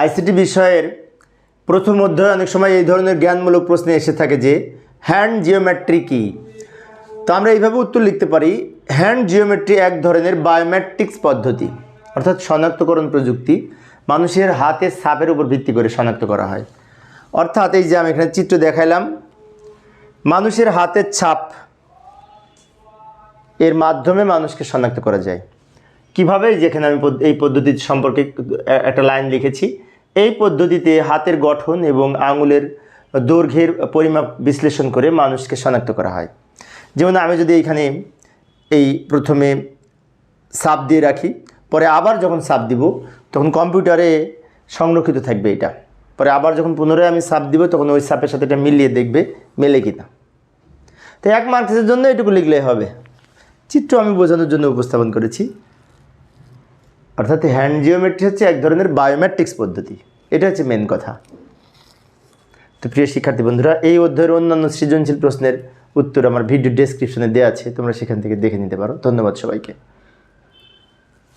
ICT বিষয়ের প্রথম অধ্যায়ে অনেক সময় এই ধরনের জ্ঞানমূলক প্রশ্নে এসে থাকে যে হ্যান্ড জিওমেট্রি কী? তো আমরা এইভাবে উত্তর লিখতে পারি হ্যান্ড জিওমেট্রি এক ধরনের বায়োমেট্রিক্স পদ্ধতি, অর্থাৎ শনাক্তকরণ প্রযুক্তি মানুষের হাতের ছাপের উপর ভিত্তি করে শনাক্ত করা হয়। অর্থাৎ এই যে আমি এখানে চিত্র দেখাইলাম, মানুষের হাতের ছাপ এর মাধ্যমে মানুষকে শনাক্ত করা যায়। কীভাবে যেখানে আমি এই পদ্ধতি সম্পর্কে একটা লাইন লিখেছি, এই পদ্ধতিতে হাতের গঠন এবং আঙুলের দৈর্ঘ্যের পরিমাপ বিশ্লেষণ করে মানুষকে শনাক্ত করা হয়। যেমন আমি যদি এইখানে এই প্রথমে সাপ দিয়ে রাখি, পরে আবার যখন সাপ দিব, তখন কম্পিউটারে সংরক্ষিত থাকবে এটা। পরে আবার যখন পুনরায় আমি সাপ দিব, তখন ওই সাপের সাথে এটা মিলিয়ে দেখবে, মেলে কিনা। তো এক মার্কসের জন্য এটুকু লিখলেই হবে। চিত্র আমি বোঝানোর জন্য উপস্থাপন করেছি। অর্থাৎ হ্যান্ড জিওমেট্রি হচ্ছে এক ধরনের বায়োমেট্রিক্স পদ্ধতি। এটা হচ্ছে মেন কথা। তো প্রিয় শিক্ষার্থী বন্ধুরা, এই অধ্যায়ের অন্যান্য সৃজনশীল প্রশ্নের উত্তর আমার ভিডিও ডেসক্রিপশনে দেওয়া আছে, তোমরা সেখান থেকে দেখে নিতে পারো। ধন্যবাদ সবাইকে।